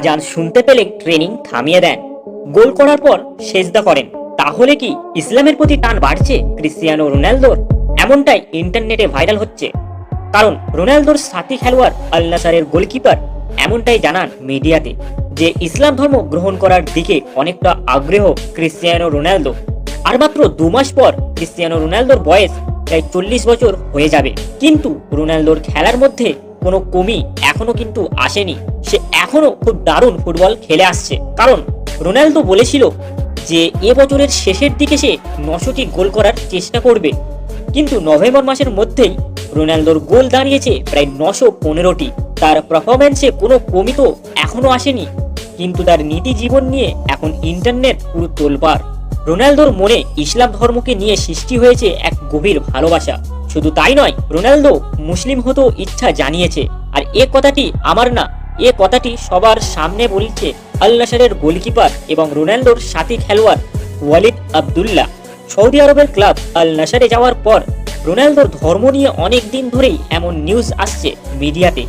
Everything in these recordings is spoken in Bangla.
আজান শুনতে পেলে ট্রেনিং থামিয়ে দেন। গোল করার পর সেজদা করেন। তাহলে কি ইসলামের প্রতি টান বাড়ছে ক্রিস্টিয়ানো রোনালদোর? এমনটাই ইন্টারনেটে ভাইরাল হচ্ছে। কারণ রোনালদোর সাথী খেলোয়াড় আল নাসারের গোলকিপার এমনটাই জানান মিডিয়াতে, যে ইসলাম ধর্ম গ্রহণ করার দিকে অনেকটা আগ্রহ ক্রিস্টিয়ানো রোনালদো। আর মাত্র দু মাস পর ক্রিস্টিয়ানো রোনালদোর বয়স প্রায় চল্লিশ বছর হয়ে যাবে। কিন্তু রোনালদোর খেলার মধ্যে কোনো কমি এখনও কিন্তু আসেনি। সে এখনও খুব দারুণ ফুটবল খেলে আসছে। কারণ রোনালদো বলেছিল যে, এ বছরের শেষের দিকে সে নশোটি গোল করার চেষ্টা করবে। কিন্তু নভেম্বর মাসের মধ্যেই রোনালদোর গোল দাঁড়িয়েছে প্রায় নশো পনেরোটি। তার পারফরমেন্সে কোনো কমি তো এখনও আসেনি। কিন্তু তার নীতি জীবন নিয়ে এখন ইন্টারনেট পুরো তোলপাড়। রোনালদোর মনে ইসলাম ধর্মকে নিয়ে সৃষ্টি হয়েছে এক গভীর ভালোবাসা। শুধু তাই নয়, রোনালদো মুসলিম হতেও ইচ্ছা জানিয়েছে। আর এ কথাটি আমার না, এ কথাটি সবার সামনে বলছে আল নাসারের গোলকিপার এবং রোনালদোর সাথী খেলোয়াড় ওয়ালিদ আবদুল্লাহ। সৌদি আরবের ক্লাব আল নাসারে যাওয়ার পর রোনালদোর ধর্ম নিয়ে অনেক দিন ধরেই এমন নিউজ আসছে মিডিয়াতে।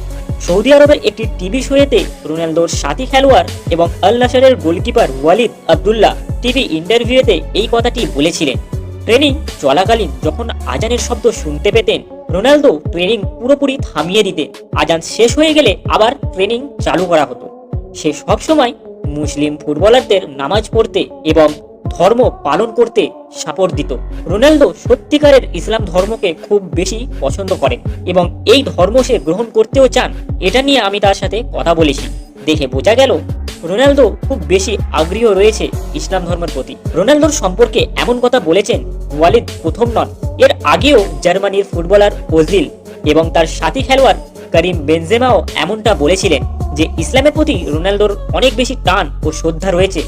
সৌদি আরবের একটি টিভি শোয়েতে রোনালদোর সাথী খেলোয়াড় এবং আল নাসারের গোলকিপার ওয়ালিদ আবদুল্লাহ টিভি ইন্টারভিউতে এই কথাটি বলেছিলেন। ট্রেনিং চলাকালীন যখন আজানের শব্দ শুনতে পেতেন রোনালদো ট্রেনিং পুরোপুরি থামিয়ে দিতে আজান শেষ হয়ে গেলে আবার ট্রেনিং চালু করা হতো। সে সবসময় মুসলিম ফুটবলারদের নামাজ পড়তে এবং ধর্ম পালন করতে সাপোর্ট দিত। রোনালদো সত্যিকারের ইসলাম ধর্মকে খুব বেশি পছন্দ করেন এবং এই ধর্ম সে গ্রহণ করতেও চান, এটা নিয়ে আমি তার সাথে কথা বলেছি। দেখে বোঝা গেল রোনালদো খুব বেশি আগ্রহ রয়েছে ইসলাম ধর্মের প্রতি। রোনালদোর সম্পর্কে এমন কথা বলেছেন ওয়ালিদ প্রথম নন। এর আগেও জার্মানির ফুটবলার ওজিল এবং তার সাথী খেলোয়াড় করিম বেনজেমাও এমনটা বলেছিলেন যে ইসলামের প্রতি রোনালদোর অনেক বেশি টান ও শ্রদ্ধা রয়েছে।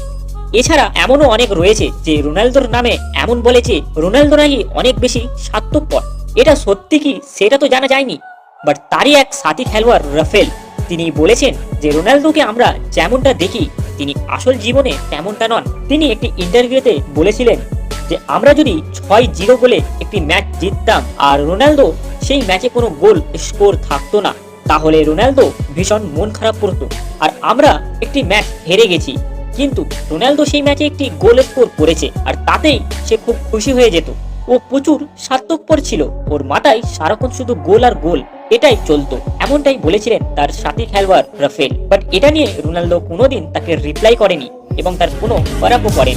এছাড়া এমনও অনেক রয়েছে যে রোনালদোর নামে এমন বলেছে, রোনালদো নাকি অনেক বেশি স্বার্থপর। এটা সত্যি কি? সেটা তো জানা যায়নি। বাট তারই এক সাথী খেলোয়াড় রাফেল তিনি বলেছেন যে রোনালদোকে আমরা যেমনটা দেখি, তিনি আসল জীবনে তেমনটা নন। তিনি একটি ইন্টারভিউতে বলেছিলেন যে, আমরা যদি ছয় জিরো গোলে একটি ম্যাচ জিততাম আর রোনালদো সেই ম্যাচে কোনো গোল স্কোর থাকতো না, তাহলে রোনালদো ভীষণ মন খারাপ করতো। আর আমরা একটি ম্যাচ হেরে গেছি, কিন্তু রোনালদো সেই ম্যাচে একটি গোল স্কোর করেছে আর তাতেই সে খুব খুশি হয়ে যেত। ও প্রচুর স্বার্থপর ছিল। ওর মাথায় সারাক্ষণ শুধু গোল আর গোল। এটাই চলতো। এমনটাই বলেছিলেন তার সাথী খেলোয়াড় রাফেল। বাট এটা নিয়ে রোনালদো কোনোদিন তাকে রিপ্লাই করেনি এবং তার কোনো ফরাপও করেনি।